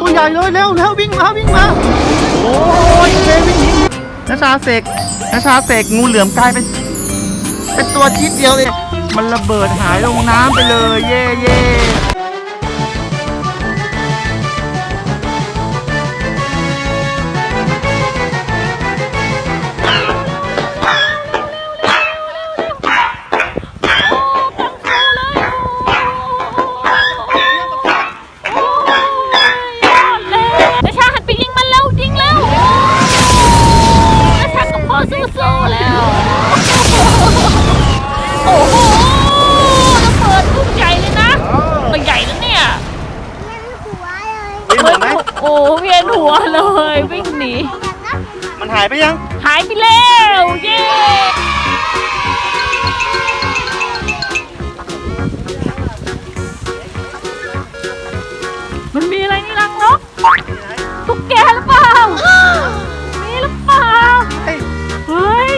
ตัวใหญ่เลยเร็วเร็ววิ่งมาวิ่งมาโอ้ยเจวิ่งหนีนาชาเสกนาชาเสกงูเหลือมกลายเป็นเป็นตัวชิดเดียวเลยมันระเบิดหายลงน้ำไปเลย เย่เย่ โอ้เวียนหัวเลยวิ่งหนี มันหายไปยัง หายไปแล้วเย้มันมีอะไรนี่รังนกตุ๊กแกหรือเปล่ามีหรือเปล่าเฮ้ยเฮ้ย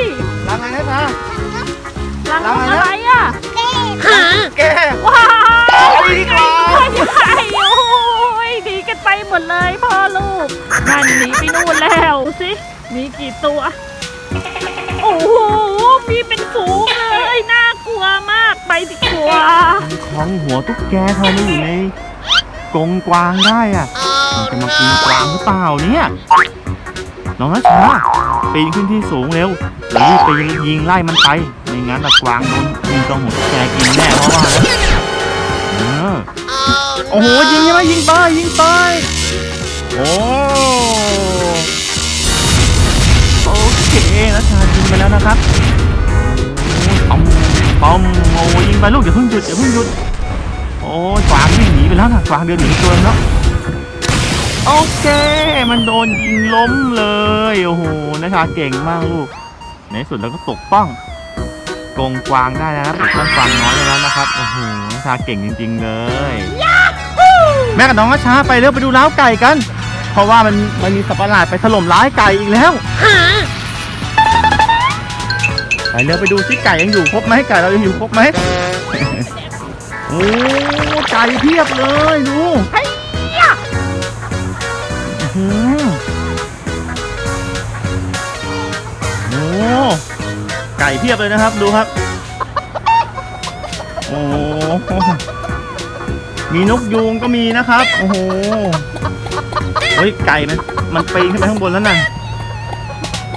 รังไงนะชารังนกรังอะไรนะอะไรอะแก หมดเลยพ่อลูกนั่นหนีไปนู่นแล้วสิมีกี่ตัว โอ้โหมีเป็นฝูงเลยน่ากลัวมากไปดีกว่าของหัวตุ๊กแกทำไมอยู่ในกรงกวางได้อะมันจะมากินกวางหรือเปล่าเนี่ยน้องนัชชาปีนขึ้นที่สูงเร็วรีบไปยิงไล่มันไปไม่งั้นละกวางโดนยิงตรงหัวตุ๊กแกกินแน่เพราะว่านะเออ โอ้โหยิงใช่ไหมยิงไปยิงไปโอ้โอเคนัชายิงไปแล้วนะครับปอมปอมโอ้ยิงไปลูกอย่าเพิ่งหยุดอย่าเพิ่งหยุดโอ้ยกวางวิ่งหนีไปแล้วนะกวางเดินหนีตัวแล้วโอเค มันโดนยิงล้มเลยโอ้โหนัชาเก่งมากลูกในสุดเราก็ตกป้องกงกวางได้แล้วนะปกป้องกวางน้อยแล้วนะครับโอ้โหนัชชาเก่งจริง ๆ เลย แม่กับน้องนัชชาไปเร็วไปดูล้าวไก่กัน เพราะว่ามันมันมีสัตว์ประหลาดไปถล่มร้ายไก่อีกแล้วไปเร็วไปดูซิไก่ยังอยู่ครบไหมไก่เรายังอยู่ครบไหมโอ้ไก่เพียบเลยดูอื้อหือโอ้ไก่เพียบเลยนะครับดูครับ โอ้ มีนกยูงก็มีนะครับ โอ้โห เฮ้ย ไก่มันมันปีนขึ้นไปข้างบนแล้วน่ะ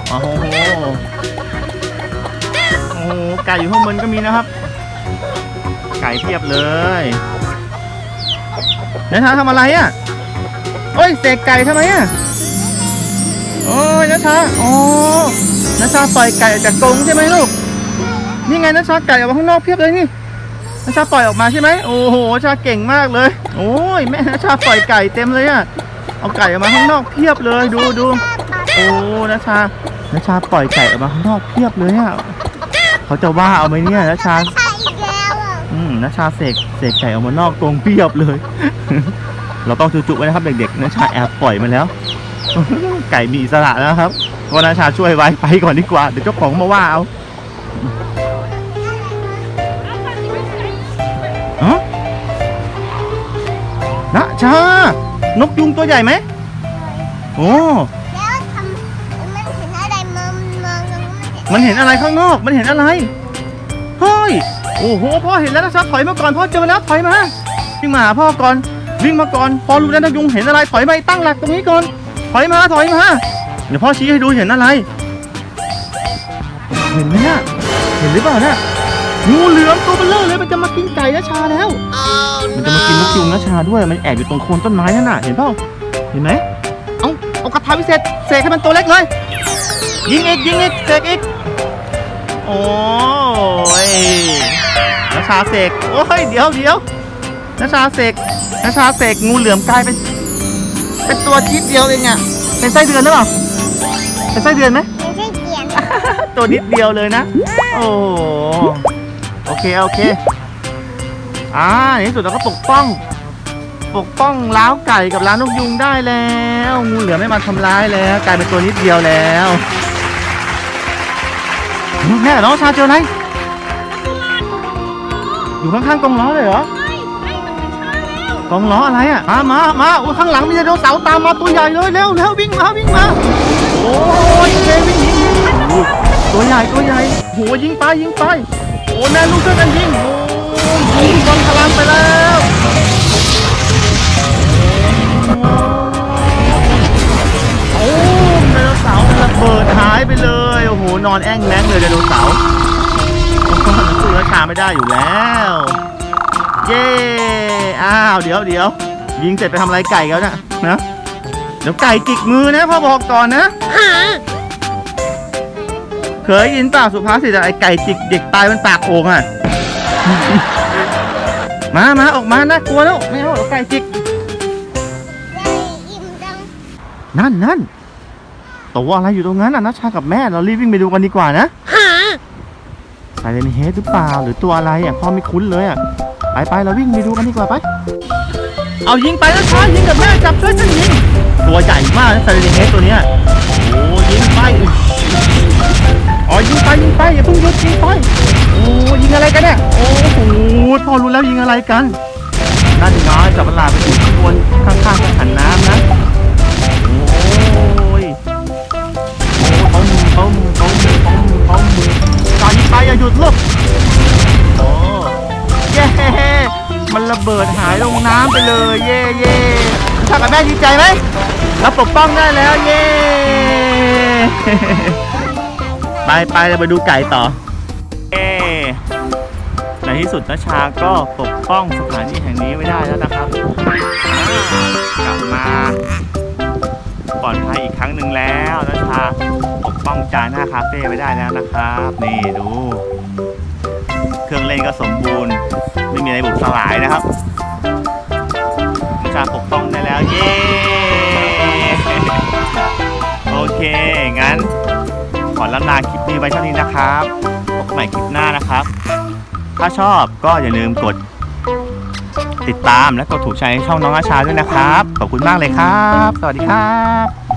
โอ้โห โอ้โห ไก่อยู่ข้างบนก็มีนะครับ ไก่เพียบเลยนัชชาทำอะไรอะโอ้ยเสกไก่ทำไมอะโอ้ยนัชชาอ๋อนัชชาปล่อยไก่ออกจากกรงใช่ไหมลูก นี่ไงนัชชาไก่ออกมาข้างนอกเพียบเลยนี่ นัชชาปล่อยออกมาใช่ไหมโอ้โหนัชชาเก่งมากเลย โอ้ยแม่นัชชาปล่อยไก่เต็มเลยอะเอาไก่ออกมาข้างนอกเพียบเลยดูดูโอ้นัชชานัชชาปล่อยไก่ออกมาข้างนอกเพียบเลยอะเขาจะว่าเอาไหมเนี่ยนัชชาอืมนัชชาเสกเสกไก่ออกมานอกกรงเพียบเลย เราต้องจุๆไว้นะครับเด็กๆนัชชาแอบปล่อยมันแล้ว ไก่มีอิสระแล้วครับก็นัชชาช่วยไว้ไปก่อนดีกว่าเดี๋ยวเจ้าของมาว่าเอา ชชานกยุงตัวใหญ่ไหมโอ้แล้วทำมันเห็นอะไรมองมองมันเห็นมันเห็นอะไรข้างนอก มันเห็นอะไร เฮ้ย โอ้โห พ่อเห็นแล้วนะชับ ถอยมาก่อน พ่อเจอแล้วถอยมาวิ่งมาหาพ่อก่อน วิ่งมาก่อน พอรู้แล้วนกยุงเห็นอะไร ถอยมาตั้งหลักตรงนี้ก่อน ถอยมา ถอยมา เดี๋ยวพ่อชี้ให้ดูเห็นอะไร เห็นไหมเนี่ยเห็นหรือเปล่าเนี่ย งูเหลือมตัวเบลเลอร์เลยมันจะมากินไก่นะชาแล้ว มันจะมากินนกยุงนะชาด้วย มันแอบอยู่ตรงโคนต้นไม้นั่นน่ะ เห็นเปล่า เห็นไหม เอาเอากระทาวิเศษเสกให้มันตัวเล็กเลย ยิงอีกยิงอีกเสกอีก โอ้ยนาชาเสก โอ้ยเดี๋ยวเดี๋ยวนาชาเสกนาชาเสกงูเหลือมกลายเป็น เป็นตัวชิดเดียวเองอะเป็นไส้เดือนหรือเปล่า เป็นไส้เดือนไหมไม่ใช่เกียนตัวนิดเดียวเลยนะ โอ้ โอเคโอเคอ่าในที่สุดเราก็ปกป้อง ปกป้องล้าวไก่กับล้าวนกยุงได้แล้วงูเหลือมไม่มาทำร้ายแล้วกลายเป็นตัวนิดเดียวแล้วแม่น้องชาเจออะไรอยู่ข้างๆกรงล้อเลยเหรอไอ้ไมันเป็นชาแล้วกองล้ออะไรอะ มามามาข้างหลังมีไดโนเสาร์ตามมาตัวใหญ่เลยเร็วเร็ววิ่งมาวิ่งมา โอ้ยเจวิ่งหนีตัวใหญ่ตัวใหญ่โหยิงไปยิงไป อ้แม่ลูกช่วยกันยิงโอ้ยิงบอลพลังไปแล้วโอ้ไดโนเสาร์ระเบิดหายไปเลยโอ้โหนอนแอ่งแมงเลยไดโนเสาร์โอ้โหมันสู้ราชาไม่ได้อยู่แล้วเย้อ้าวเดี๋ยวเดี๋ยวยิงเสร็จไปทำอะไรไก่แล้วเนี่ยนะเดี๋ยวไก่จิกมือนะพ่อบอกก่อนนะ เคยยินป่าสุภาษิตอะไอไก่จิกเด็กตายมันปากโอ่งอะ มามาออกมาน่ากลัวแล้วไม่เอาเดี๋ยวไก่จิกได้อิ่มจังนั่นนั่นตัวอะไรอยู่ตรงนั้นอะนัชชากับแม่เรารีบวิ่งไปดูกันดีกว่านะไซเรนเฮดหรือเปล่าหรือตัวอะไรอะพ่อไม่คุ้นเลยอะไปไปเราวิ่งไปดูกันดีกว่าไป เอายิงไปนัชชายิงกับแม่จับช่วยกันยิงตัวใหญ่มากนะไซเรนเฮดตัวเนี้ยโอ้ยิงไปอุ๊ย อ๋อยิงไปยิงไปอย่าเพิ่งหยุดยิงไปโอ้ยิงอะไรกันเนี่ยโอ้โหพ่อรู้แล้วยิงอะไรกันนั่นน้อยจับเวลาไปอยู่ข้างบนข้างๆกังหันน้ำนะโอ้ยโอ้ต้มต้มต้มต้มต้มจอยิงไปอย่าหยุดลูกโอ้เย้มันระเบิดหายลงน้ำไปเลยเย่เย่ถ้ากับแม่ดีใจไหมเราปกป้องได้แล้วเย่ ไปไปเราไปดูไก่ต่อเย้ในที่สุดนชาก็ปกป้องสถานีแห่งนี้ไว้ได้แล้วนะครับอ่ากลับมาปลอดภัยอีกครั้งหนึ่งแล้วนะชาปกป้องจานหน้าคาเฟ่ไว้ได้แล้วนะครับ นี่ดู เครื่องเล่นก็สมบูรณ์ ไม่มีอะไรบุกสลายนะครับนะชาปกป้องได้แล้วเย้โอเคงั้น ขอลำลาคลิปนี้ไว้เท่านี้นะครับพบกันใหม่คลิปหน้านะครับ ถ้าชอบก็อย่าลืมกด ติดตามและกดถูกใจช่องน้องอาชาด้วยนะครับ ขอบคุณมากเลยครับ สวัสดีครับ